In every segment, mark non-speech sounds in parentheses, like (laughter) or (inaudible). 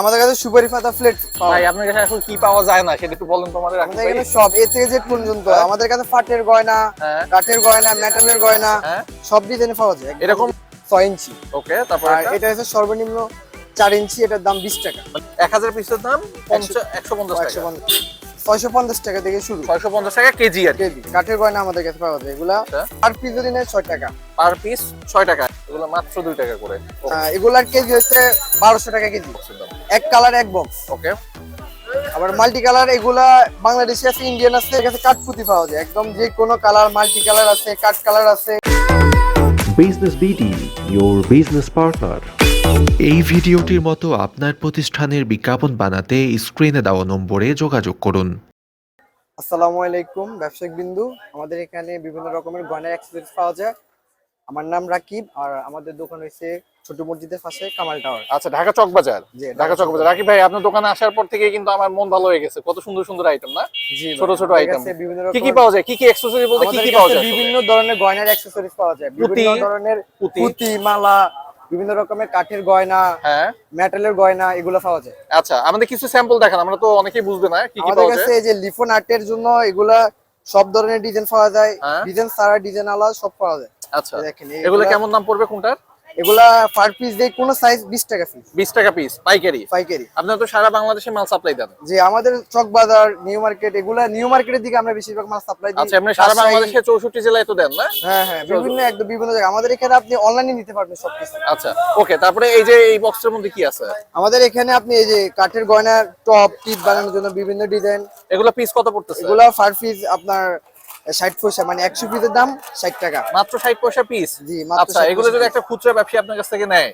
আমাদের কাছে সুপারি পাতা ফ্লেট ভাই আপনার কাছে এখন কি পাওয়া যায় না? সেটা একটু বলেন তো আমাদের এখানে সব এ থেকে জেড পর্যন্ত। হ্যাঁ। আমাদের কাছে ফাটের গয়না হ্যাঁ। কাঠের গয়না মেটালের গয়না হ্যাঁ। সব ডিজাইনে পাওয়া যায়। এরকম? ছয় ইঞ্চি। ওকে তারপর এটা হচ্ছে সর্বনিম্ন চার ইঞ্চি এটার দাম বিশ টাকা। এক হাজার পিসের দাম একশো পঞ্চাশ একশো টাকা পঞ্চাশ। ছয়শো পঞ্চাশ টাকা থেকে শুরু। ছয়শো পঞ্চাশ টাকা কেজি আর কেজি কাঠের গয়না আমাদের কাছে পাওয়া যায়। এগুলা আচ্ছা। আর পিস যদি নেয় ছয় টাকা। পার পিস ছয় টাকা এগুলো মাত্র দুই টাকা করে। এগুলার কেজি হচ্ছে বারোশো টাকা কেজি। এক কালার এক বক্স ওকে। আবার মাল্টি কালার এগুলা বাংলাদেশি আছে ইন্ডিয়ান আছে এর কাছে কাঠপুতি পাওয়া যায়। একদম যে কোনো কালার মাল্টি কালার আছে কাঠ কালার আছে। Business BD your business partner. এই ভিডিওটির মতো আপনার প্রতিষ্ঠানের বিজ্ঞাপন বানাতে স্ক্রিনে দেওয়া নম্বরে যোগাযোগ করুন। আসসালামু আলাইকুম ব্যবসায়িক বিন্দু। আমাদের এখানে বিভিন্ন রকমের গয়নার অ্যাক্সেসরিজ পাওয়া যায়। আমার নাম রাকিব আর আমাদের দোকান হয়েছে ছোট মসজিদের পাশে কামাল টাওয়ার। আচ্ছা ঢাকা চক বাজার? জি, ঢাকা চক বাজার। রাকিব ভাই আপনার দোকানে আসার পর থেকে কিন্তু আমার মন ভালো হয়ে গেছে। কত সুন্দর সুন্দর আইটেম না? জি ছোট ছোট আইটেম কি কি পাওয়া যায়? কি কি অ্যাকসেসরি বলতে কি কি পাওয়া যায়? বিভিন্ন ধরনের গয়নার অ্যাক্সেসরিজ পাওয়া যায়। বিভিন্ন ধরনের পুঁতি। পুঁতি মালা বিভিন্ন রকমের কাঠের গয়না হ্যাঁ। মেটালের গয়না এগুলো পাওয়া যায়। আচ্ছা আমাদের কিছু স্যাম্পল দেখান আমরা তো অনেকেই বুঝবে না কি কি পাওয়া যায়। আমাদের কাছে এই যে লিফন আর্টের জন্য এগুলা সব ধরনের ডিজাইন পাওয়া যায়। ডিজাইন সারা ডিজাইন আলাদা সব পাওয়া যায়। আচ্ছা দেখেন, এগুলো এগুলা- কেমন দাম পড়বে কোনটার? এগুলা পার পিস দিয়ে কোনো সাইজ বিশ টাকা পিস বিশ টাকা পিস পাইকারি। পাইকারি। আপনারা তো সারা বাংলাদেশে মাল সাপ্লাই দেন। যে আমাদের চক বাজার নিউ মার্কেট এগুলা নিউ মার্কেটের দিকে আমরা বেশিরভাগ মাল সাপ্লাই দিই। আচ্ছা এমনি সারা বাংলাদেশে চৌষট্টি জেলায় তো দেন না? হ্যাঁ হ্যাঁ বিভিন্ন একদম বিভিন্ন জায়গায়। আমাদের এখানে আপনি অনলাইনে নিতে পারবেন সবকিছু। আচ্ছা ওকে তারপরে এই যে এই বক্সের মধ্যে কি আছে? আমাদের এখানে আপনি এই যে কাঠের গয়নার টপ টিপ বানানোর জন্য বিভিন্ন ডিজাইন এগুলো পিস কত পড়তেছে? এগুলা পার পিস আপনার ষাট পয়সা মানে একশো পিসের দাম ষাট টাকা। মাত্র ষাট পয়সা পিস জি, আচ্ছা এগুলো যদি একটা খুচরা ব্যবসায়ী আপনার কাছ থেকে নেয়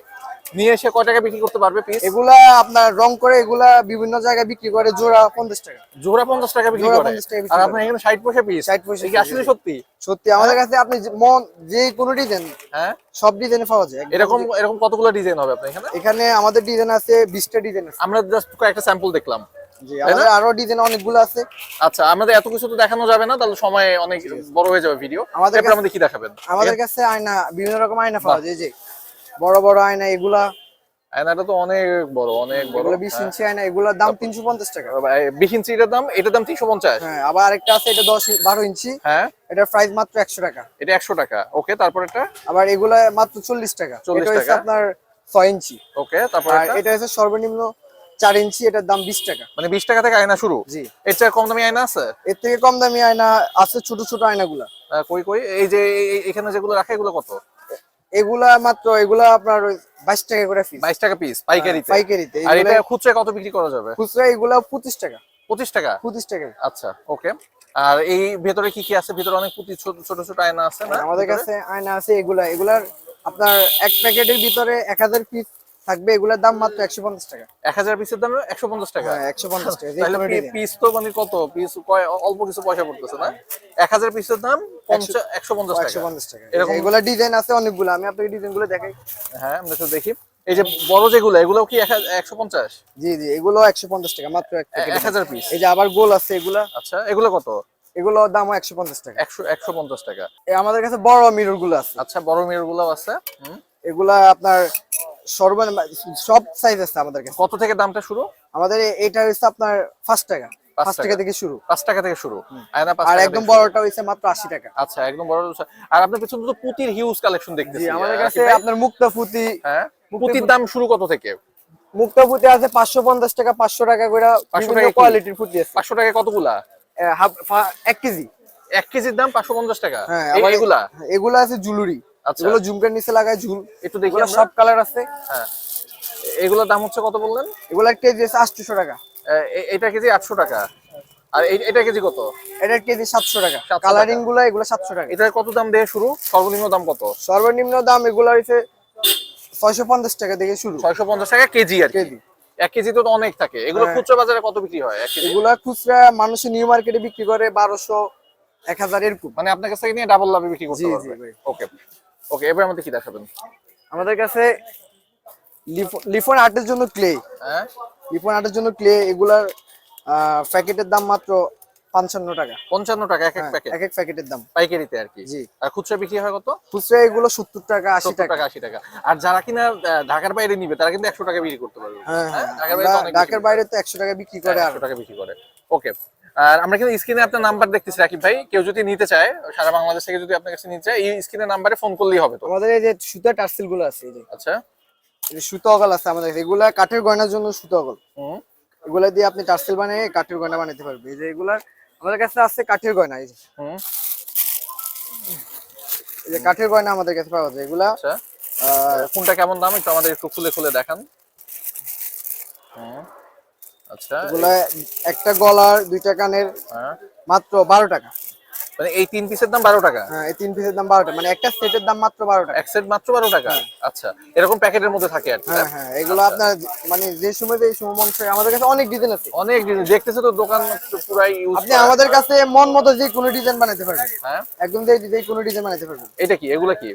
নিয়ে এসে কয় টাকা বিক্রি করতে পারবে পিস এগুলা আপনার রং করে এগুলা বিভিন্ন জায়গায় বিক্রি করে জোড়া পঞ্চাশ টাকা। জোড়া পঞ্চাশ টাকা বিক্রি করে? 50 টাকা বিক্রি আর। আপনার এখানে ষাট পয়সা পিস 60 পয়সা কি আসলে সত্যি? সত্যি আমাদের কাছে আপনি মন যে কোনো ডিজাইন হ্যাঁ? সব ডিজাইনে পাওয়া যায়। এরকম এরকম কতগুলো ডিজাইন হবে আপনার এখানে? এখানে আমাদের ডিজাইন আছে বিশটা ডিজাইন আছে। আমরা জাস্ট কয়েকটা স্যাম্পল দেখলাম। জি আমাদের আরও ডিজাইন অনেকগুলো আছে। আচ্ছা আমাদের এত কিছু তো দেখানো যাবে না তাহলে সময় অনেক বড় হয়ে যাবে ভিডিও আমাদের আমাদের কাছে- কি দেখাবেন? আমাদের কাছে আয়না বিভিন্ন রকম আয়না পাওয়া যায় যে বড় বড় আয়না এগুলা। আয়নাটা তো অনেক বড় অনেক ইঞ্চি আয়না এগুলোর দাম তিনশো পঞ্চাশ টাকা। বিশ ইঞ্চি এটার দাম এটার হ্যাঁ আবার আরেকটা আছে এটা ইঞ্চি। হ্যাঁ। এটার প্রাইস মাত্র একশো টাকা। এটা একশো টাকা। ওকে তারপর এটা? আবার এগুলা মাত্র চল্লিশ টাকা। 40 হচ্ছে টাকা। আপনার ছয় ইঞ্চি। ওকে তারপর এটা? এটা হচ্ছে সর্বনিম্ন চার ইঞ্চি এটার দাম বিশ টাকা। মানে বিশ টাকা থেকে আয়না শুরু? জি। এর চেয়ে কম দামি আয়না আছে? এর থেকে কম দামি আয়না আছে ছোট ছোট আয়নাগুলা। কই কই? এই যে এখানে যেগুলো রাখে এগুলো কত? এগুলা মাত্র এগুলা আপনার বাইশ টাকা করে পিস বাইশ টাকা পিস পাইকারিতে? পাইকারিতে। আর এটা খুচরা কত বিক্রি করা যাবে? খুচরা এগুলা পঁচিশ টাকা। পঁচিশ টাকা? পঁচিশ টাকা। আচ্ছা ওকে আর এই ভেতরে কি কি আছে? ভেতরে অনেক পুঁতি ছোট ছোট ছোট আয়না আছে না আমাদের কাছে আয়না আছে এগুলা। এগুলার আপনার এক প্যাকেটের ভিতরে এক হাজার পিস থাকবে এগুলার দাম মাত্র একশো পঞ্চাশ টাকা। এক হাজার পিসের দাম একশো পঞ্চাশ টাকা? হ্যাঁ একশো পঞ্চাশ টাকা। পিস তো মানে কত? পিস অল্প কিছু পয়সা পড়তেছে না? এক হাজার পিসের দাম একশো পঞ্চাশ একশো পঞ্চাশ টাকা। এরকম- এগুলা ডিজাইন আছে অনেকগুলো আমি আপনাকে ডিজাইনগুলো দেখাই। হ্যাঁ আমরা একটু দেখি। এই যে বড় যেগুলো এগুলো কি একশো পঞ্চাশ? জি জি এগুলো একশো পঞ্চাশ টাকা মাত্র এক হাজার পিস এই যে আবার গোল আছে এগুলা। আচ্ছা এগুলো কত? এগুলো দামও একশো পঞ্চাশ টাকা। একশো একশো পঞ্চাশ টাকা। আমাদের কাছে বড় মিররগুলো আছে। আচ্ছা বড় মিররগুলো আছে। হুম। এগুলা আপনার সর্বনিম্ন সব সাইজ আছে আমাদের কাছে। কত থেকে দামটা শুরু? আমাদের এটা হচ্ছে আপনার টাকা। পাঁচ টাকা। থেকে শুরু। পাঁচ টাকা থেকে শুরু। আর একদম বড়টা মাত্র আশি টাকা। আচ্ছা একদম বড় আর আপনার পেছনে তো পুতির হিউজ কালেকশন দেখতেছি। আমাদের কাছে আপনার মুক্তা ফুতি হ্যাঁ? পুতির দাম শুরু কত থেকে? মুক্তা ফুতি আছে পাঁচশো পঞ্চাশ টাকা পাঁচশো টাকা করে 500 টাকা কোয়ালিটির ফুটি আছে। পাঁচশো টাকা কতগুলা? এক কেজি। এক কেজির দাম পাঁচশো পঞ্চাশ টাকা? হ্যাঁ এই- এগুলা আছে জুলুরি। এগুলো ঝুমকার নিচে লাগায় ঝুল। একটু দেখি সব কালার আছে। হ্যাঁ। এগুলোর দাম হচ্ছে কত বললেন? এগুলার কেজি আছে আটশোশো টাকা। এটা কেজি আটশো টাকা। আর এটা কেজি কত? এটার কেজি সাতশো টাকা। 700 কালারিংগুলো এগুলো সাতশো টাকা। এটার কত দাম দিয়ে শুরু? সর্বনিম্ন দাম কত? সর্বনিম্ন দাম এগুলো হচ্ছে ছয়শো পঞ্চাশ টাকা থেকে শুরু। ছয়শো পঞ্চাশ টাকা কেজি আর কেজি। এক কেজি তো অনেক থাকে। এগুলো হ্যাঁ। খুচরা বাজারে কত বিক্রি হয় এক এগুলা খুচরা মানুষের নিউ মার্কেটে বিক্রি করে বারোশো এক হাজার এরকম। মানে আপনার কাছ থেকে নিয়ে ডাবল লাভে বিক্রি করতে পারবে। ওকে ওকে এবার আমাদের কি দেখাবেন? আমাদের কাছে লিফ- লিফন আর্টের জন্য ক্লে হ্যাঁ? লিফন আর্টের জন্য ক্লে এগুলার প্যাকেটের দাম মাত্র পঞ্চান্ন টাকা। পঞ্চান্ন টাকা এক এক হ্যাঁ, প্যাকেট? এক এক প্যাকেটের দাম। পাইকারিতে আর কি? জি। আর খুচরা বিক্রি হয় কত? খুচরা এগুলো সত্তর টাকা আশি টাকা আশি টাকা। আর যারা কিনা ঢাকার বাইরে নিবে তারা কিন্তু একশো টাকা বিক্রি করতে পারবে। হ্যাঁ হ্যাঁ। ঢাকার বাইরে ঢাকার বাইরে তো একশো টাকা বিক্রি করে একশো টাকা বিক্রি করে। ওকে আর আমরা কিন্তু স্ক্রিনে আপনার নাম্বার দেখতেছি রাকিব ভাই। কেউ যদি নিতে চায় সারা বাংলাদেশ থেকে যদি আপনার কাছে নিতে চায় এই স্ক্রিনের নাম্বারে ফোন করলেই হবে তো। আমাদের এই যে সুতা টার্সেলগুলো আছে এই যে। আচ্ছা। এই সুতো অগল আছে আমাদের এগুলা কাঠের গয়নার জন্য সুতো অগল হুম। এগুলা দিয়ে আপনি টার্সেল বানিয়ে কাঠের গয়না বানাতে পারবেন। এই যে এগুলার আমাদের কাছে আছে কাঠের গয়না এই যে। হুম। এই যে কাঠের গয়না আমাদের কাছে পাওয়া যায় এগুলা। আচ্ছা। কোনটা কেমন দাম? একটু আমাদের একটু খুলে খুলে দেখান। হুম। আচ্ছা এগুলা একটা গলার দুইটা কানের হ্যাঁ। মাত্র বারো টাকা। মানে এই তিন পিসের দাম বারো টাকা? হ্যাঁ এই তিন পিসের দাম বারো টাকা। মানে একটা সেটের দাম মাত্র বারো টাকা। এক সেট মাত্র বারো টাকা? আচ্ছা এরকম প্যাকেটের মধ্যে থাকে আর হ্যাঁ হ্যাঁ এগুলো আপনার মানে যে সময় যে সময় মন চায় আমাদের কাছে অনেক ডিজাইন আছে। অনেক ডিজাইন দেখতেছে তো দোকান পুরাই ইউজ আপনি আমাদের কাছে মন মতো যে কোনো ডিজাইন বানাতে পারবেন। হ্যাঁ। একদম যে যে কোনো ডিজাইন বানাতে পারবেন। এটা কি? এগুলা কি?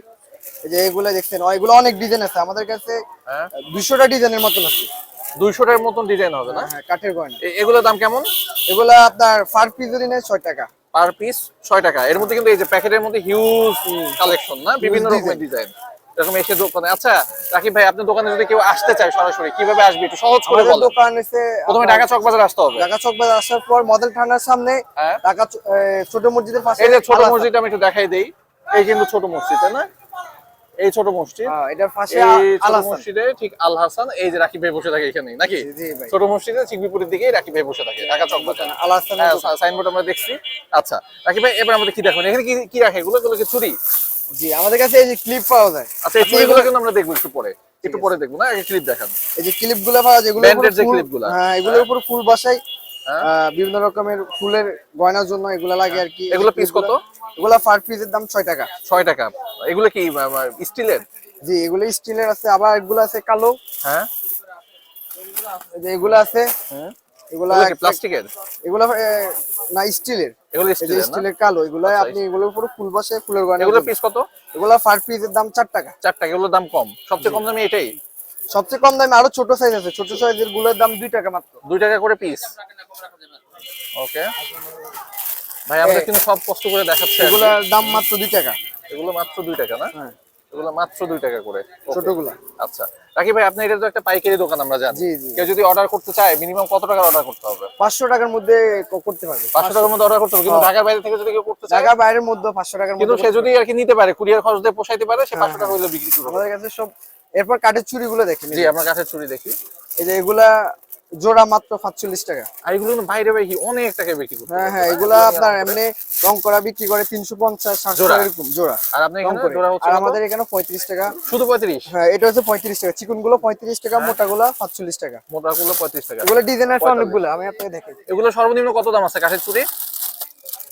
এই যে এগুলো দেখছেন এগুলো অনেক ডিজাইন আছে। আমাদের কাছে হ্যাঁ। দুশোটা ডিজাইনের মতন আছে। দুইশোটার মতন ডিজাইন হবে না? হ্যাঁ কাঠের গয়না। এগুলোর দাম কেমন? এগুলো আপনার ফার পিসেরই নেয় ছয় টাকা। পার পিস ছয় টাকা। এর মধ্যে কিন্তু এই যে প্যাকেটের মধ্যে হিউজ কালেকশন না? বিভিন্ন রকমের ডিজাইন এরকম এসে দোকানে আচ্ছা রাকিব ভাই আপনার দোকানে যদি কেউ আসতে চায় সরাসরি কীভাবে আসবে? একটু সহজ করে বলেন। দোকান হচ্ছে প্রথমে ঢাকা চক বাজার আসতে হবে। ঢাকা চক বাজার আসার পর মডেল থানার সামনে হ্যাঁ। ঢাকা ছোট মসজিদের পাশে এই যে ছোট আল হাসান। মসজিদ আমি একটু দেখাই দেই। এই কিন্তু ছোট মসজিদ তাই না? এই ছোট মসজিদ। হ্যাঁ, এটার পাশে আল হাসান। মসজিদে ঠিক আল হাসান এই যে রাকিব ভাই বসে থাকে এখানে নাকি? ছোট মসজিদে ঠিক বিপরীত দিকেই রাকিব ভাই বসে থাকে ঢাকা চক আল হাসানের হ্যাঁ সাইনবোর্ড আমরা দেখছি। আচ্ছা রাকিব ভাই এবার আমাদের কি দেখবেন এখানে কি কি রাখে এগুলো? এগুলো কি চুরি জি আমাদের কাছে এই যে ক্লিপ পাওয়া যায়। আচ্ছা এই চুরিগুলো কিন্তু আমরা দেখব একটু পরে। একটু পরে দেখব না? আগে ক্লিপ দেখান। এই যে ক্লিপগুলো পাওয়া যায় এগুলোর Band-এর যে clip হ্যাঁ এগুলোর উপর ফুল বসাই। হ্যাঁ। বিভিন্ন রকমের ফুলের গয়নার জন্য এগুলা লাগে আর কি। এগুলো piece কত? এগুলা পার পিসের দাম ছয় টাকা। ছয় টাকা। এগুলো কি স্টিলের? জি এগুলো স্টিলের আছে আবার এগুলো আছে কালো। হ্যাঁ। যে এগুলো আছে হুম। এগুলা প্লাস্টিকের? এগুলো না স্টিলের। এগুলো স্টিলের কালো এগুলো আচ্ছা, আপনি এগুলোর উপর ফুল বসে ফুলের গয়না এগুলো পিস কত? এগুলো পার পিসের দাম চার টাকা। চার টাকা এগুলোর দাম কম। সবচেয়ে কম দামি এটাই? সবচেয়ে কম দামে আরও ছোট সাইজ আছে ছোট সাইজেরগুলোর দাম দুই টাকা মাত্র। দুই টাকা করে পিস ওকে ভাই আমাদের কিন্তু সব কষ্ট করে দেখাচ্ছে এগুলোর দাম মাত্র দুই টাকা। এগুলো মাত্র দুই টাকা না? হ্যাঁ। এগুলো মাত্র দুই টাকা করে. ছোটগুলা। আচ্ছা। রাকি ভাই আপনি এটা তো একটা পাইকারি দোকান আমরা জানি। জি, জি। কেউ যদি অর্ডার করতে চায় মিনিমাম কত টাকার অর্ডার করতে হবে? পাঁচশো টাকার মধ্যে করতে পারবে। পাঁচশো টাকার মধ্যে অর্ডার করতে হবে কিন্তু হ্যাঁ। ঢাকার বাইরে থেকে যদি কেউ করতে চায় টাকা বাইরের মধ্যে পাঁচশো টাকার কিন্তু সে যদি আর কি নিতে পারে কুরিয়ার খরচ দিয়ে পোষাইতে পারে সে হ্যাঁ, পাঁচশো টাকা হলে বিক্রি করবে আমাদের কাছে সব এরপর কাঠের চুড়ি গুলো দেখেন জি আমরা কাঠের চুরি দেখি। এই যে এগুলা জোড়া মাত্র পাঁচচল্লিশ টাকা। আর এগুলো বাইরে বাইরে অনেক টাকায় বিক্রি করতে হ্যাঁ হ্যাঁ এগুলা আপনার এমনি রং করা বিক্রি করে তিনশো পঞ্চাশ জোড়া? এরকম জোড়া। আর আপনি এখানে জোড়া হচ্ছে আর আমাদের এখানে পঁয়ত্রিশ টাকা। শুধু পঁয়ত্রিশ? হ্যাঁ এটা হচ্ছে পঁয়ত্রিশ টাকা। চিকনগুলো পঁয়ত্রিশ টাকা। মোটা গুলো পাঁচচল্লিশ টাকা। মোটা গুলো পঁয়ত্রিশ টাকা। এগুলো ডিজাইন আছে 45 অনেকগুলো আমি আপনাকে দেখাই এগুলো সর্বনিম্ন কত দাম আছে কাঠের চুরি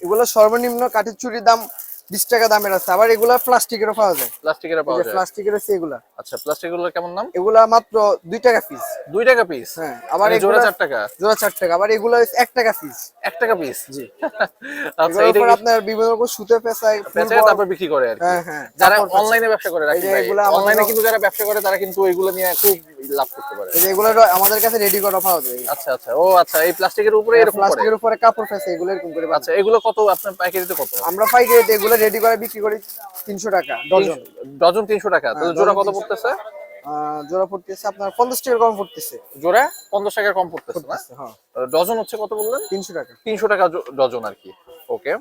এগুলো সর্বনিম্ন কাঠের চুরির দাম বিশ টাকা দামের আছে। আবার এগুলা প্লাস্টিকেরও পাওয়া যায়। প্লাস্টিকের পাওয়া যায়। প্লাস্টিকের আছে এগুলা। আচ্ছা প্লাস্টিকগুলোর কেমন দাম? এগুলা মাত্র দুই টাকা পিস দুই টাকা পিস হ্যাঁ আবার মানে জোড়া এগুলা চার টাকা? জোড়া চার টাকা আবার এগুলো হচ্ছে এক টাকা পিস এক টাকা পিস জি। (laughs) আচ্ছা এটা আপনার বিভিন্ন রকম সুতো তারপর বিক্রি করে আর হ্যাঁ হ্যাঁ যারা অনলাইনে ব্যবসা করে রাখি এগুলা অনলাইনে কিন্তু যারা ব্যবসা করে তারা কিন্তু এগুলো নিয়ে খুব লাভ করতে পারে। এই এগুলো আমাদের কাছে রেডি করা পাওয়া যায়। আচ্ছা আচ্ছা ও আচ্ছা এই প্লাস্টিকের উপরে এরকম করে? প্লাস্টিকের উপরে কাপড় ফেসে এগুলো এরকম করে আচ্ছা এগুলো কত আপনার পাইকারিতে কত? আমরা পাইকারিতে এগুলো রেডি করে বিক্রি করি তিনশো টাকা ডজন। ডজন তিনশো টাকা তাহলে হ্যাঁ, জোড়া কত 300 পড়তেছে? জোড়া পড়তেছে আপনার পঞ্চাশ টাকা কম পড়তেছে। জোড়া পঞ্চাশ টাকা কম পড়তেছে না? হ্যাঁ। ডজন হচ্ছে কত বললেন? তিনশো টাকা। তিনশো টাকা ডজন আর কি। ওকে।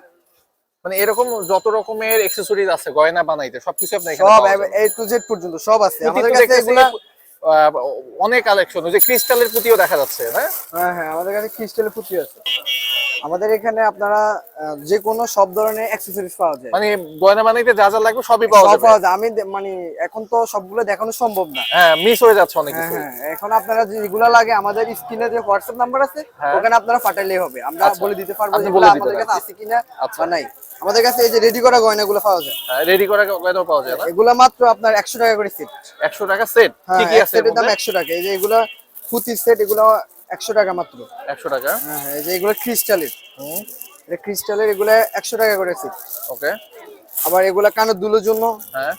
মানে এরকম যত রকমের এক্সেসরিজ আছে গয়না বানাইতে সবকিছু আপনি এখানে সব এ টু জেড পর্যন্ত সব আছে। আমাদের কাছে এগুলা অনেক কালেকশন যে ক্রিস্টালের পুঁতিও দেখা যাচ্ছে হ্যাঁ? হ্যাঁ হ্যাঁ আমাদের কাছে ক্রিস্টালের পুঁতি আছে। আমাদের এখানে আপনারা যে কোনো সব ধরনের অ্যাক্সেসরিজ পাওয়া যায়। মানে গয়না বানাইতে যা যা লাগবে সবই পাওয়া যাবে। পাওয়া যায়। আমি মানে এখন তো সবগুলো দেখানো সম্ভব না। হ্যাঁ মিস হয়ে যাচ্ছে অনেক হ্যাঁ কিছু। হ্যাঁ এখন আপনারা যেগুলো লাগে আমাদের স্ক্রিনে যে হোয়াটসঅ্যাপ নাম্বার আছে হ্যাঁ। ওখানে আপনারা পাঠাইলেই হবে। আমরা আচ্ছা। বলে দিতে পারব যেগুলো আমাদের কাছে আছে কিনা আচ্ছা। বা নাই। আমাদের কাছে এই যে রেডি করা গয়নাগুলো পাওয়া যায়। রেডি করা গয়না পাওয়া যায় না? এগুলো মাত্র আপনার একশো টাকা করে সেট একশো টাকা সেট হ্যাঁ কি কি আছে এর দাম মধ্যে? একশো টাকা। এই যে এগুলো পুঁতির সেট এগুলো একশো টাকা মাত্র। একশো টাকা? হ্যাঁ হ্যাঁ এই যে এগুলো ক্রিস্টালের এটা ক্রিস্টালের এগুলো একশো টাকা করে সিট ওকে। আবার এগুলো কানের দুলোর জন্য। হ্যাঁ।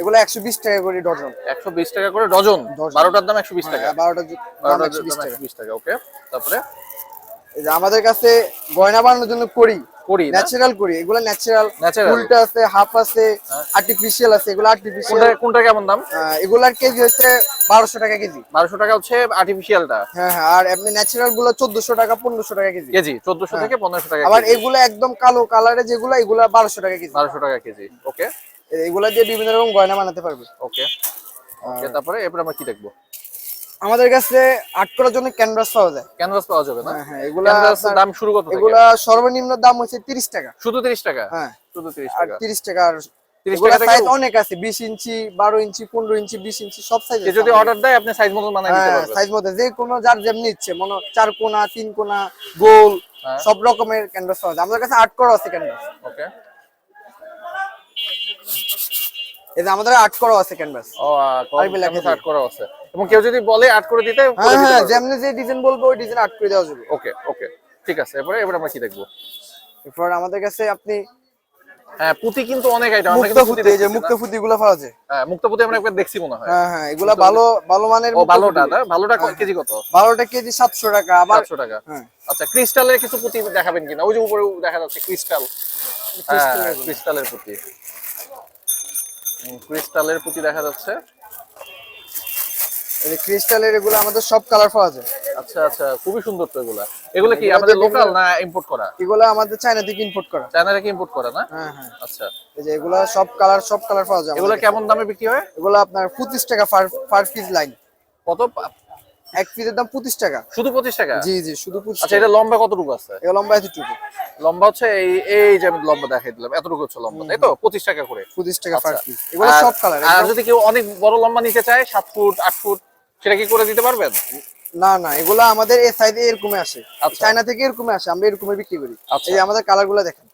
এগুলো একশো বিশ টাকা করে ডজন একশো বিশ টাকা করে ডজন ডজন। বারোটার দাম একশো বিশ টাকা। বারোটার বারোটার দাম একশো বিশ টাকা ওকে। তারপরে? এই যে আমাদের কাছে গয়না বানানোর জন্য করি করি ন্যাচারাল করি এগুলো ন্যাচারাল? ফুলটা আছে হাফ আছে আর্টিফিশিয়াল আছে এগুলো আর্টিফিশিয়াল কোনটা কেমন দাম? এগুলার কেজি হচ্ছে বারোশো টাকা কেজি। বারোশো টাকা হচ্ছে আর্টিফিশিয়ালটা হ্যাঁ হ্যাঁ আর এমনি ন্যাচারালগুলো চোদ্দশো টাকা পনেরোশো টাকা কেজি। কেজি চোদ্দশো থেকে পনেরোশো টাকা আবার এগুলো একদম কালো কালারে যেগুলো এগুলো বারোশো টাকা কেজি। বারোশো টাকা কেজি ওকে এগুলা দিয়ে বিভিন্ন রকম গয়না বানাতে পারবে। ওকে ওকে তারপরে এরপর আমরা কি দেখব? আমাদের কাছে আর্ট করার জন্য ক্যানভাস পাওয়া যায়। ক্যানভাস পাওয়া যাবে না? হ্যাঁ হ্যাঁ এগুলা দাম শুরু কত থেকে? এগুলা সর্বনিম্ন দাম হচ্ছে তিরিশ টাকা। শুধু তিরিশ টাকা? হ্যাঁ শুধু তিরিশ আর টাকা। তিরিশ টাকা আর 30 টাকা থেকে অনেক আছে বিশ ইঞ্চি বারো ইঞ্চি পনেরো ইঞ্চি বিশ ইঞ্চি সব সাইজ যদি অর্ডার দেয় আপনি সাইজ মতো হ্যাঁ সাইজ মধ্যে যে কোনো যার যেমনি ইচ্ছে মনে চার কোনা তিন কোনা গোল হ্যাঁ। সব রকমের ক্যানভাস পাওয়া যায়। আমাদের কাছে আর্ট করা আছে ক্যানভাস ওকে এই যে আমাদের আর্ট করা আছে ক্যানভাস ও আরবি লেখা আর্ট করা আছে। এবং কেউ যদি বলে আর্ট করে দিতে হ্যাঁ হ্যাঁ যেমনি যে ডিজাইন বলব ওই ডিজাইন আর্ট করে দেওয়া যাবে। ওকে ওকে ঠিক আছে। এরপরে এবার আমরা কি দেখব? এরপর আমাদের কাছে আপনি হ্যাঁ পুঁতি কিন্তু অনেক আইটেম আমরা মুক্ত কিন্তু পুঁতি এই যে মুক্ত না? গুলো পাওয়া যায়। হ্যাঁ মুক্ত পুঁতি আমরা একবার দেখছি মনে হয়। হ্যাঁ হ্যাঁ এগুলা ভালো ভালো মানের ও ভালোটা না? ভালোটা কেজি কত? বারোটা কেজি সাতশো টাকা আবার সাতশো টাকা। আচ্ছা ক্রিস্টালের কিছু পুঁতি দেখাবেন কিনা? ওই যে উপরে দেখা যাচ্ছে ক্রিস্টাল। ক্রিস্টালের পুঁতি। ক্রিস্টালের পুঁতি দেখা যাচ্ছে। এই ক্রিস্টালের এগুলো আমাদের সব কালার পাওয়া যায়। আচ্ছা আচ্ছা খুবই সুন্দর তো এগুলা। এগুলো কি আমাদের লোকাল না ইম্পোর্ট করা? এগুলো আমাদের চায়না থেকে ইম্পোর্ট করা। চায়না থেকে ইম্পোর্ট করা না? হ্যাঁ হ্যাঁ। আচ্ছা। এই যে এগুলা সব কালার সব কালার পাওয়া যায় এগুলো কেমন দামে বিক্রি হয়। এগুলো আপনার পঁচিশ টাকা পার পিস লাইন কত? এক পিসের দাম পঁচিশ টাকা। শুধু পঁচিশ টাকা? জি জি শুধু পঁচিশ আচ্ছা এটা লম্বা কতটুকু আছে? এগুলো লম্বা এতটুকু লম্বা হচ্ছে এই এই যে আমি লম্বা দেখাই দিলাম এতটুকু হচ্ছে লম্বা তাই তো? পঁচিশ টাকা করে। পঁচিশ টাকা পার আচ্ছা। পিস এগুলো সব কালার আর যদি কেউ অনেক বড় লম্বা নিতে চায় সাত ফুট আট ফুট সেটা কি করে দিতে পারবেন? না না এগুলো আমাদের এই সাইডে এরকমে আসে। আচ্ছা। চায়না থেকে এরকমে আসে আমরা এরকমে বিক্রি করি। আচ্ছা। এই আমাদের কালারগুলো দেখেন।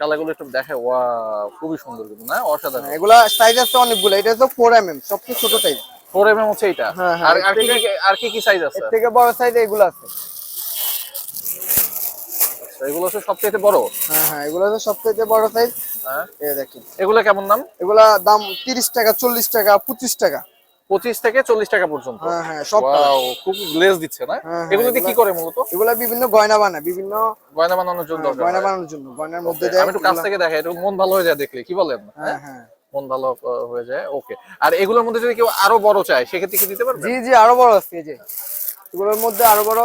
কালারগুলো একটু দেখে ওয়া খুবই সুন্দর কিন্তু না? অসাধারণ। এগুলা সাইজ আছে অনেকগুলো এটা হচ্ছে ফোর এম এম সবচেয়ে ছোট সাইজ ফোর এম এম হচ্ছে এটা আর আর কি আর কি কি সাইজ আছে? এর থেকে বড় সাইজ এগুলো আছে। এগুলো হচ্ছে সবচেয়ে বড়? হ্যাঁ হ্যাঁ এগুলো হচ্ছে সবচেয়ে বড় সাইজ হ্যাঁ। এই দেখেন। এগুলো কেমন দাম? এগুলা দাম তিরিশ টাকা চল্লিশ টাকা পঁচিশ টাকা। পঁচিশ থেকে চল্লিশ টাকা পর্যন্ত? হ্যাঁ হ্যাঁ সব খুব গ্লেজ দিচ্ছে না? হ্যাঁ, এগুলো দিয়ে কি করে মূলত? এগুলা বিভিন্ন গয়না বানায় বিভিন্ন গয়না বানানোর জন্য গয়না বানানোর জন্য গয়নার মধ্যে আমি একটু কাছ থেকে দেখাই একটু মন ভালো হয়ে যায় দেখলে কি বলেন? হ্যাঁ হ্যাঁ। মন ভালো হয়ে যায় ওকে আর এগুলোর মধ্যে যদি কেউ আরও বড় চায় সেক্ষেত্রে কি দিতে পারবে? জি জি আরও বড় আছে যে। এগুলোর মধ্যে আরও বড়।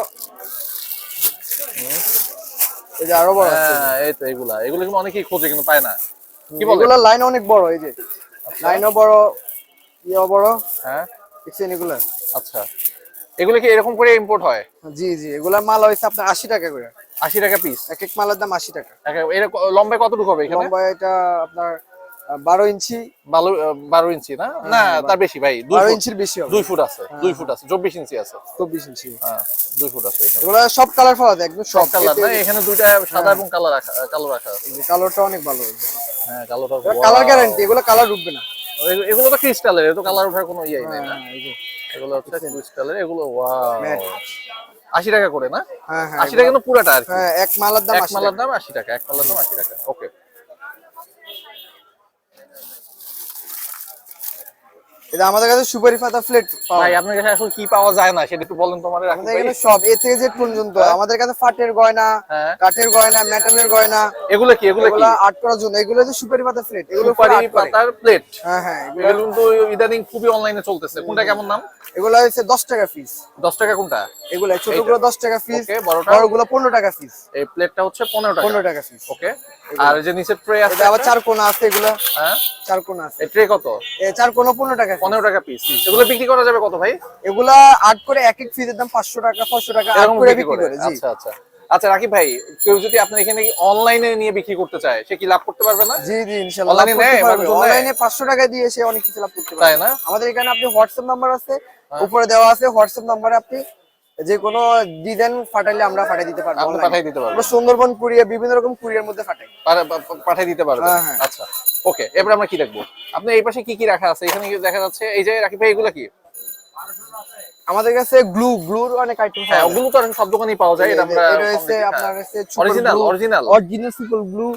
এই যে আরও বড় আছে। হ্যাঁ এই তো এগুলা। এগুলো কিন্তু অনেকেই খোঁজে কিন্তু পায় না। কি বলে? এগুলোর লাইন অনেক বড় এই যে। লাইনও বড় ইয়েও বড়। হ্যাঁ। দেখছেন এগুলা। আচ্ছা। এগুলো কি এরকম করে ইম্পোর্ট হয়? জি জি এগুলার মাল হয়েছে আপনার আশি টাকা করে। আশি টাকা পিস এক এক মালের দাম আশি টাকা। এরকম লম্বায় কতটুকু হবে এখানে? লম্বা এটা আপনার বারো ইঞ্চি বারো বারো ইঞ্চি না? না তার বেশি ভাই বারো ইঞ্চির বেশি হবে। দুই ফুট আছে দুই ফুট আছে চব্বিশ ইঞ্চি আছে। চব্বিশ ইঞ্চি। হ্যাঁ দুই ফুট আছে এগুলো সব কালার পাওয়া যায় একদম সব কালার না এখানে দুইটা সাদা এবং কালো রাখা কালো রাখা কালারটা অনেক ভালো হ্যাঁ কালোটা কালার গ্যারান্টি এগুলো কালার ঢুকবে না। এগুলো- তো ক্রিস্টালের এগুলো কালার ওঠার কোনো ইয়ে নাই না। হ্যাঁ। এগুলো হচ্ছে ক্রিস্টালের এগুলো ওয়াও আশি টাকা করে না? হ্যাঁ হ্যাঁ আশি টাকা কিন্তু পুরাটা আর হ্যাঁ এক মালার দাম এক মালার দাম আশি টাকা এক মালার দাম আশি টাকা। ওকে এটা আমাদের কাছে সুপারি পাতা ফ্লেট ভাই আপনার কাছে আসলে কি পাওয়া যায় না? সেটা একটু বলেন তো আমাদের আমাদের এখানে সব এ থেকে জেড পর্যন্ত। আমাদের কাছে ফাটের গয়না হ্যাঁ। কাঠের গয়না মেটালের গয়না। এগুলো কি? এগুলো কি? আর্ট করার জন্য। এগুলো হচ্ছে সুপারি পাতা ফ্লেট। এগুলো সুপারি পাতার প্লেট। হ্যাঁ হ্যাঁ এগুলো কিন্তু ইদানিং খুবই অনলাইনে চলতেছে। কোনটা কেমন দাম এগুলো হচ্ছে দশ টাকা পিস দশ টাকা কোনটা? এগুলো ছোটগুলো দশ টাকা পিস? বড়গুলো পনেরো টাকা পিস এই প্লেটটা হচ্ছে পনেরো টাকা। পনেরো টাকা পিস ওকে আর যে নিচের ট্রে আছে আবার চার কোনা আছে এগুলো। হ্যাঁ। চার কোনা আছে। এই ট্রে কত? এ চার কোনা পনেরো টাকা piece। পনেরো টাকা পিস এগুলো বিক্রি করা যাবে কত ভাই? এগুলা আট করে এক এক পিসের দাম পাঁচশো টাকা পাঁচশো টাকা এরকম বিক্রি বিক্রি করে। করে আচ্ছা আচ্ছা। আচ্ছা রাকিব ভাই কেউ যদি আপনার এখানে অনলাইনে নিয়ে বিক্রি করতে চায় সে কি লাভ করতে পারবে না? জি জি ইনশাআল্লাহ Online নেয়, অনলাইনে পাঁচশো টাকা দিয়ে সে অনেক কিছু লাভ করতে তাই পারে না? আমাদের এখানে আপনি হোয়াটসঅ্যাপ নাম্বার আছে হ্যাঁ। উপরে দেওয়া আছে হোয়াটসঅ্যাপ নাম্বারে আপনি যে কোনো ডিজাইন ফাটাইলে আমরা পাঠিয়ে দিতে পারব। পাঠিয়ে দিতে আমরা সুন্দরবন কুরিয়ার বিভিন্ন রকম কুরিয়ার মধ্যে পাঠাই পা- পাঠিয়ে দিতে পারবেন। হ্যাঁ, হ্যাঁ। আচ্ছা। ওকে এবার আমরা কি দেখব? আপনি এই পাশে কি কি রাখা আছে? এখানে কি দেখা যাচ্ছে এই যে রাকিব ভাই এগুলো কি? আমাদের কাছে গ্লু গ্লুর অনেক আইটেম হ্যাঁ ওগুলো তো সব দোকানেই পাওয়া যায় এটা আমরা এটা হচ্ছে আপনার হচ্ছে original original original super glue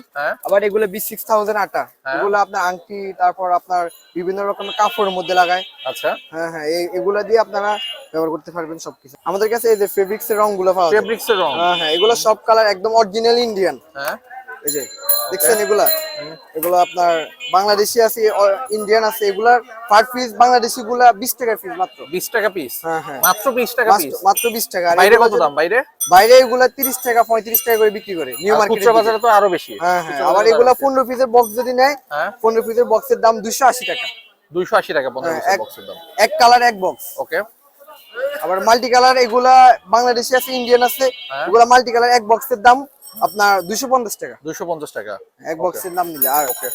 আবার এগুলো বিশ সিক্স থাউজেন্ড আটা। হ্যাঁ। এগুলো আপনার আংটি তারপর আপনার বিভিন্ন রকমের কাপড়ের মধ্যে লাগায়। আচ্ছা। হ্যাঁ হ্যাঁ এই- এগুলো দিয়ে আপনারা ব্যবহার করতে পারবেন সবকিছু। আমাদের কাছে এই যে ফেব্রিক্স এর রংগুলো পাওয়া যায়। ফেব্রিক্স এর রং। হ্যাঁ হ্যাঁ এগুলো সব কালার একদম অরিজিনাল ইন্ডিয়ান হ্যাঁ। এই যে দেখছেন এগুলা? এগুলো আপনার বাংলাদেশি আছে ইন্ডিয়ান আছে এগুলার পার পিস বাংলাদেশি গুলা বিশ টাকা পিস মাত্র। 20 টাকা পিস হ্যাঁ হ্যাঁ। মাত্র 20 টাকা পিস মাত্র- বিশ টাকা। বাইরে কত দাম বাইরে? বাইরে এগুলা তিরিশ টাকা পঁয়ত্রিশ টাকা করে বিক্রি করে নিউ মার্কেট বাজারে তো আরও বেশি। হ্যাঁ হ্যাঁ। আবার এগুলা পনেরো পিসের বক্স যদি নেয় পনেরো পিসের বক্সের দাম দুশো আশি টাকা। 280 টাকা 15 হ্যাঁ, পিসের এক- বক্সের দাম। এক কালার এক বক্স ওকে আবার মাল্টি কালার এগুলা বাংলাদেশি আছে ইন্ডিয়ান আছে। এগুলা মাল্টি কালার এক বক্সের দাম আপনার দুশো পঞ্চাশ টাকা। 250 টাকা। এক বক্সের দাম নিলে আর ওকে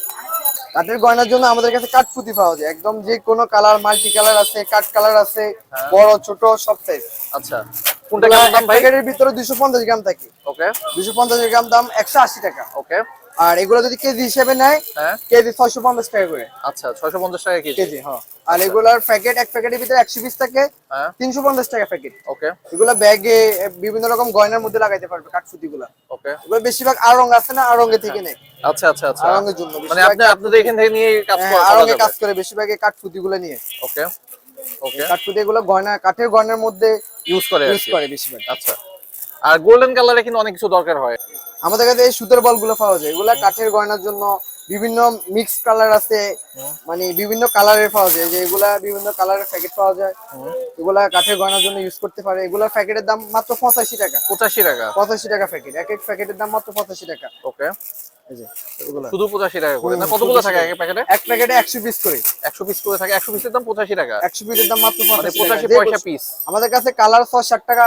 কাঠের গয়নার জন্য আমাদের কাছে কাঠপুতি পাওয়া যায়। একদম যে কোনো কালার মাল্টি কালার আছে কাঠ কালার আছে হ্যাঁ। বড় ছোট সব সাইজ আচ্ছা। কোনটা কেমন দাম ভাই? ভিতরে দুশো পঞ্চাশ গ্রাম থাকে। ওকে দুশো পঞ্চাশ গ্রাম দাম একশো আশি টাকা। ওকে আর এগুলো যদি কেজি হিসেবে নেয় হ্যাঁ? কেজি ছয়শো পঞ্চাশ টাকা করে। আচ্ছা 650 টাকা কেজি। কেজি হ্যাঁ। আর এগুলোর প্যাকেট এক প্যাকেটের ভিতরে একশো পিস থাকে হ্যাঁ। তিনশো পঞ্চাশ টাকা প্যাকেট। ওকে। এগুলো ব্যাগে বিভিন্ন রকম গয়নার মধ্যে লাগাইতে পারবে কাঠপুতি গুলা ওকে। এগুলো বেশিরভাগ আরং আছে না আরঙ্গে থেকে নেয়। আচ্ছা আচ্ছা আচ্ছা। আরঙ্গের জন্য মানে আপনি আপনাদের এখান থেকে নিয়ে কাজ হ্যাঁ, করা আরঙ্গে যাবে কাজ করে বেশিরভাগই কাঠপুতি গুলো নিয়ে। ওকে। ওকে। কাঠপুতি এগুলো গয়না কাঠের গয়নার মধ্যে ইউজ করে আর ইউজ করে বেশিরভাগ। আচ্ছা। আর গোল্ডেন কালারে কিন্তু অনেক কিছু দরকার হয়। আমাদের কাছে এই সুতোর বলগুলো পাওয়া যায়। এগুলা কাঠের গয়নার জন্য বিভিন্ন মিক্স কালার আছে মানে বিভিন্ন কালারের পাওয়া যায়। যে এগুলা বিভিন্ন কালারের প্যাকেট পাওয়া যায়। এগুলা কাঠের গয়নার জন্য ইউজ করতে পারে। এগুলা প্যাকেটের দাম মাত্র পঁচাশি টাকা। পঁচাশি টাকা? পঁচাশি টাকা প্যাকেট এক এক প্যাকেটের দাম মাত্র পঁচাশি টাকা। ওকে। এই যে এগুলা। শুধু পঁচাশি টাকা করে? না কতগুলো থাকে এক প্যাকেটে এক প্যাকেটে একশো পিস করে। একশো পিস করে থাকে। একশো পিসের দাম পঁচাশি টাকা। একশো পিসের দাম মাত্র মানে পঁচাশি পয়সা পিস আমাদের কাছে কালার ছয় ষাট টাকা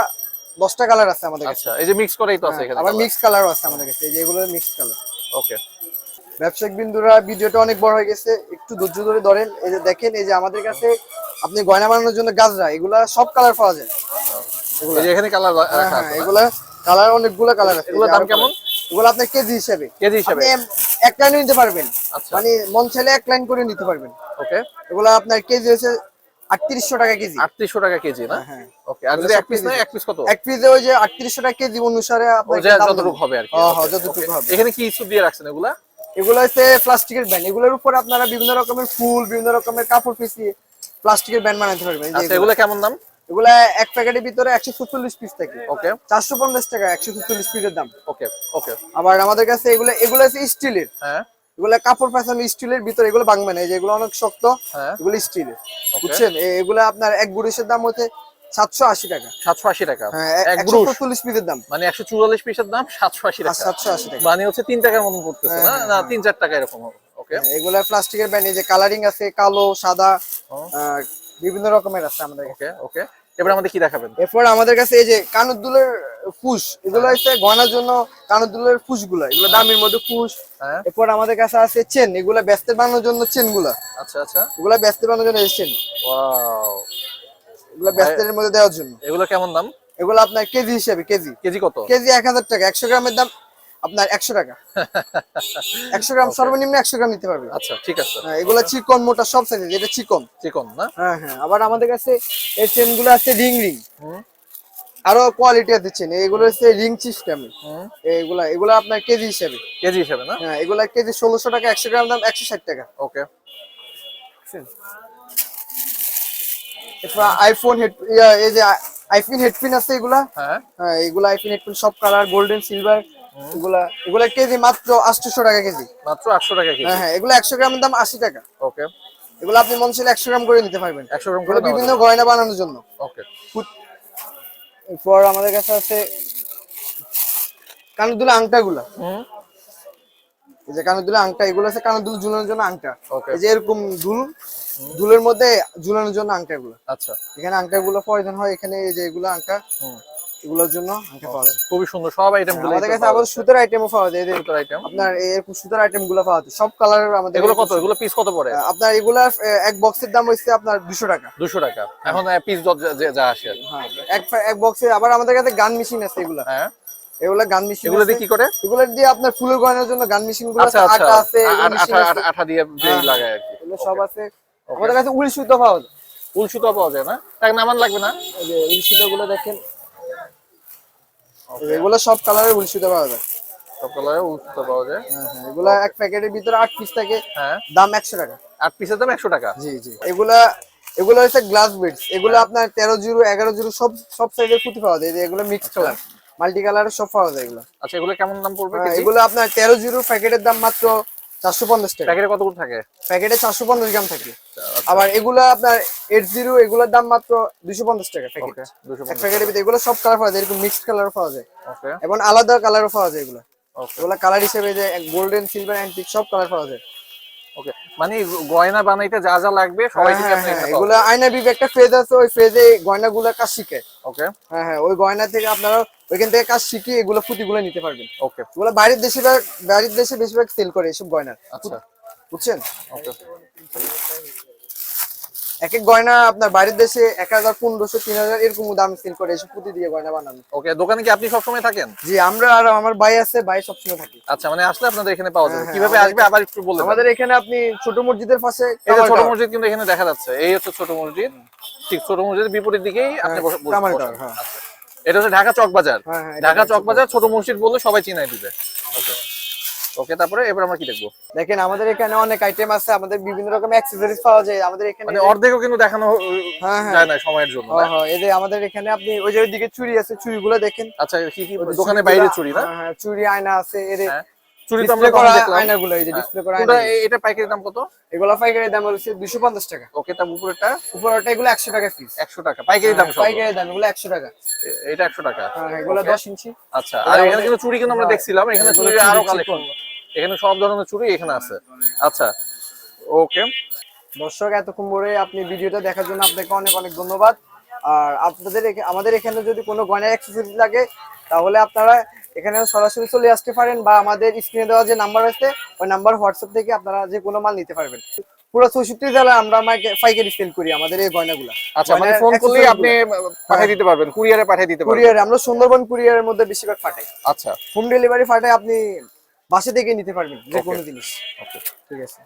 দশটা কালার আছে আমাদের কাছে আচ্ছা এই যে মিক্স করেই তো আছে হ্যাঁ, এখানে আবার মিক্স কালারও আছে আমাদের কাছে এই যে এগুলো মিক্স কালার ওকে ব্যবসায়িক বিন্দুরা ভিডিওটা অনেক বড় হয়ে গেছে একটু ধৈর্য ধরে ধরেন এই যে দেখেন এই যে আমাদের কাছে আপনি গয়না বানানোর জন্য গাজরা এগুলা সব কালার পাওয়া যায়। এই যে এখানে কালার হ্যাঁ রাখা হ্যাঁ আছে? এগুলা কালার অনেকগুলো কালার আছে। এগুলো দাম কেমন? এগুলো আপনার কেজি হিসেবে। কেজি হিসেবে। আপনি এক লাইন নিতে পারবেন। আচ্ছা। মানে মন চাইলে এক লাইন করে নিতে পারবেন। ওকে এগুলো আপনার কেজি হচ্ছে আটত্রিশশো টাকা কেজি। আটত্রিশশো টাকা কেজি না? হ্যাঁ ওকে আর যদি এক পিস এক পিস কত? এক পিসে ওই যে আটত্রিশশো টাকা কেজি অনুসারে আপনার যতটুকু হবে আর কি হ্যাঁ, যতটুকু হবে। এখানে কি ইস্যু দিয়ে রাখছেন এগুলা? এগুলো হচ্ছে প্লাস্টিকের ব্যান্ড। এগুলোর উপর আপনারা বিভিন্ন রকমের ফুল বিভিন্ন রকমের কাপড় পিছিয়ে প্লাস্টিকের ব্যান্ড বানাতে পারবেন। আচ্ছা এগুলো। কেমন দাম? এগুলা এক প্যাকেটের ভিতরে একশো চল্লিশ পিস থাকে। ওকে চারশো পঞ্চাশ টাকা একশো চল্লিশ পিসের দাম। ওকে ওকে আবার আমাদের কাছে এগুলো এগুলো হচ্ছে স্টিলের। হ্যাঁ। এগুলা কাপড় ফ্যাশন স্টিলের ভিতরে এগুলো ভাঙবে না অনেক শক্ত হ্যাঁ। এগুলো স্টিলের বুঝছেন? এগুলো আপনার এক দাম হচ্ছে সাতশো আশি টাকা। সাতশো আশি টাকা। হ্যাঁ একশো চল্লিশ পিসের দাম। মানে একশো চুয়াল্লিশ পিসের দাম সাতশো আশি টাকা। সাতশো আশি টাকা। মানে হচ্ছে তিন টাকার মতন পড়তেছে না? হ্যাঁ, না। তিন চার টাকা এরকম ওকে হ্যাঁ, এগুলা প্লাস্টিকের ব্যান্ড এই যে কালারিং আছে কালো সাদা। বিভিন্ন রকমের আছে আমাদের। ওকে ওকে এবার আমাদের কি দেখাবেন? এরপর আমাদের কাছে এই যে কানুদ্দুলের ফুস এগুলো হচ্ছে গয়নার জন্য কানুদ্দুলের ফুসগুলা এগুলো দামের মধ্যে ফুস। হ্যাঁ। এরপর আমাদের কাছে আছে চেন এগুলা ব্যস্ত বানানোর জন্য চেনগুলা আচ্ছা আচ্ছা। এগুলা ব্যস্ত বানানোর জন্য চেন। ওয়াও। এগুলা ব্যস্তের মধ্যে দেওয়ার জন্য। এগুলো কেমন দাম? এগুলো আপনার কেজি হিসেবে কেজি। কেজি কত? কেজি এক হাজার টাকা একশো গ্রামের দাম আপনার একশো টাকা। (laughs) একশো গ্রাম সর্বনিম্ন একশো গ্রাম নিতে পারবে। আচ্ছা ঠিক আছে। হ্যাঁ, এগুলা চিকন মোটা সব সাইজের এটা চিকন। চিকন না? হ্যাঁ হ্যাঁ আবার আমাদের কাছে এই চেনগুলো আছে রিং রিং আরও কোয়ালিটি আছে চেন এগুলো হচ্ছে রিং সিস্টেম এগুলা এগুলা আপনার কেজি হিসেবে। কেজি হিসেবে না? হ্যাঁ এগুলা কেজি ষোলোশো টাকা একশো গ্রাম দাম একশো ষাট টাকা। ওকে আইফোন হেড এই যে আইফোন হেডফিন আছে এগুলা। হ্যাঁ। হ্যাঁ এগুলা আইফোন হেডফিন সব কালার গোল্ডেন সিলভার এগুলা এগুলা কেজি মাত্র আটশোশো টাকা কেজি। মাত্র আটশো টাকা কেজি? হ্যাঁ হ্যাঁ এগুলো একশো গ্রামের দাম আশি টাকা। ওকে। এগুলো আপনি মন চাইলে একশো গ্রাম করে নিতে পারবেন। একশো গ্রাম এগুলো করে বিভিন্ন গয়না বানানোর জন্য। ওকে। এরপর আমাদের কাছে আছে কানুদুলা আংটা গুলা হুম। এই যে কানুদুলা আংটা এগুলো আছে কানুদুল ঝুলানোর জন্য আংটা। Okay. এই যে এরকম দুল দুলের মধ্যে ঝুলানোর জন্য আংটা গুলো আচ্ছা। এখানে আংটা গুলো প্রয়োজন হয় এখানে এই যে এগুলো আংটা। হুম। এগুলোর জন্য পাওয়া যায়। খুবই সুন্দর। সব আইটেমগুলো আমাদের কাছে আবার সুতার আইটেমও পাওয়া যায়। এদের আইটেম আপনার এরকম সুতার আইটেমগুলো পাওয়া যায়। সব কালারের আমাদের এগুলো কত? এগুলো পিস কত পড়ে? আপনার এগুলা এক বক্সের দাম হচ্ছে আপনার দুশো টাকা। দুশো টাকা। এখন পিস যা আসে হ্যাঁ এক এক বক্সে আবার আমাদের কাছে গান মেশিন আছে এগুলা। হ্যাঁ? এগুলা গান মেশিন এগুলো দিয়ে কি করে? এগুলো দিয়ে আপনার ফুলের গয়নার জন্য গান মেশিনগুলো আচ্ছা আছে আচ্ছা। আটা আছে দিয়ে হ্যাঁ, লাগায় আর কি। এগুলো সব আছে। আমাদের কাছে সুতো পাওয়া যায়। উল সুতো পাওয়া যায় না? নামান লাগবে না? এই যে উলসুতা গুলো দেখেন। এগুলো সব কালারের উলসুতা পাওয়া যায়। সব কালারে উল সুতো পাওয়া যায়। হ্যাঁ হ্যাঁ এগুলা এক প্যাকেটের ভিতরে আট পিস থাকে। হ্যাঁ। দাম একশো টাকা। আট পিসের দাম একশো টাকা। জি জি। এগুলা এগুলো হচ্ছে গ্লাস বিটস এগুলো আপনার তেরো জিরো এগারো জিরো সব সব সাইজের পুঁতি পাওয়া যায়। এই যে এগুলো মিক্স কালার মাল্টি কালারের সব পাওয়া যায় এগুলো। আচ্ছা এগুলো কেমন দাম পড়বে হ্যাঁ, এগুলো আপনার তেরো জিরো প্যাকেটের দাম মাত্র চারশো পঞ্চাশ টাকা। প্যাকেটে কতগুলো থাকে? প্যাকেটে চারশো পঞ্চাশ গ্রাম থাকে। আবার এগুলো আপনার এইট জিরো এগুলোর দাম মাত্র দুশো পঞ্চাশ টাকা প্যাকেট। এক প্যাকেটের ভিতরে এগুলো সব কালার পাওয়া যায় এরকম মিক্সড কালার পাওয়া যায়। ওকে। এবং আলাদা কালারও পাওয়া যায় এগুলো। ওকে। এগুলো কালার হিসেবে যে গোল্ডেন সিলভার অ্যান্টিক সব কালার পাওয়া যায়। ওকে মানে গয়না বানাইতে যা যা লাগবে সবাই হ্যাঁ, থেকে হ্যাঁ, হ্যাঁ, এগুলো আয়না বিবে একটা ফ্রেজ আছে ওই ফ্রেজে গয়নাগুলো কাজ শিখে। ওকে হ্যাঁ হ্যাঁ ওই গয়না থেকে আপনারা ওইখান থেকে কাজ শিখিয়ে এগুলো ফুটিগুলো নিতে পারবেন। ওকে এগুলো বাইরের দেশে বাইরের দেশে বেশিরভাগ সেল করে এসব গয়না। আচ্ছা। বুঝছেন? ওকে এক এক গয়না আপনার বাইরের দেশে এক হাজার পনেরোশো তিন হাজার এরকম দাম সেল করে এসব পুঁতি দিয়ে গয়না বানানো। ওকে দোকানে কি আপনি সবসময় থাকেন? জি আমরা আর আমার ভাই আছে ভাই সবসময় থাকি। আচ্ছা মানে আসলে আপনাদের এখানে পাওয়া যাবে। হ্যাঁ, হ্যাঁ, কীভাবে আসবে আবার একটু বলতে আমাদের এখানে আপনি ছোট মসজিদের পাশে এই যে ছোট মসজিদ কিন্তু এখানে দেখা যাচ্ছে। এই হচ্ছে ছোট মসজিদ। ঠিক ছোট মসজিদের বিপরীত দিকেই আপনি বসে-। হ্যাঁ। আচ্ছা। এটা হচ্ছে ঢাকা চক বাজার এটা ঢাকা ঢাকা চক বাজার ছোট মসজিদ বললে সবাই চিনাই দিবে। ওকে। ওকে তারপরে এবার আমরা কি দেখব? দেখেন আমাদের এখানে অনেক আইটেম আছে আমাদের বিভিন্ন রকম অ্যাক্সেসরিজ পাওয়া যায়। আমাদের এখানে মানে অর্ধেকও কিন্তু দেখানো হ্যাঁ, হ্যাঁ। যায় না সময়ের জন্য হ্যাঁ? হ্যাঁ, এই যে আমাদের এখানে আপনি ওই যে ওইদিকে চুড়ি আছে চুড়িগুলো দেখেন। আচ্ছা কি কি দোকানে বাইরে চুরি না? হ্যাঁ, চুড়ি আয়না আছে এর। চুরি তো আমরা করা আয়নাগুলো এই যে। ডিসপ্লে করা আয়না এটা পাইকারি দাম কত? এগুলো পাইকারি দাম হচ্ছে দুশো পঞ্চাশ টাকা। ওকে তার উপরেটা উপরটা এগুলো একশো টাকা পিস একশো টাকা পাইকারি দাম পাইকারি দাম এগুলো একশো টাকা। এটা একশো টাকা। হ্যাঁ এগুলো Okay. দশ ইঞ্চি। আচ্ছা আর এখানে কিন্তু চুরি কিন্তু আমরা দেখছিলাম এখানে চুরির আরও চুরি কালেকশন এখানে সব ধরনের চুরি এখানে আছে। আচ্ছা ওকে। দর্শক এতক্ষণ ধরে আপনি ভিডিওটা দেখার জন্য আপনাকে অনেক অনেক ধন্যবাদ। আর আপনাদের আমাদের এখানে যদি কোনো গয়নার অ্যাক্সেসরিজ লাগে তাহলে আপনারা এখানে সরাসরি চলে আসতে পারেন বা আমাদের স্ক্রিনে দেওয়া যে নাম্বার আছে ওই নাম্বার হোয়াটসঅ্যাপ থেকে আপনারা যে কোনো মাল নিতে পারবেন। পুরো চৌষট্টি জেলায় আমরা আমাকে- পাইকারি সেল করি আমাদের এই গয়নাগুলা। আচ্ছা মানে ফোন করলেই আপনি পাঠিয়ে দিতে পারবেন কুরিয়ারে পাঠিয়ে দিতে পারবেন। কুরিয়ারে আমরা সুন্দরবন কুরিয়ারের মধ্যে বেশিরভাগ পাঠাই আচ্ছা। হোম ডেলিভারি পাঠাই আপনি বাসা থেকে নিতে পারবেন যে কোনো জিনিস। ঠিক আছে।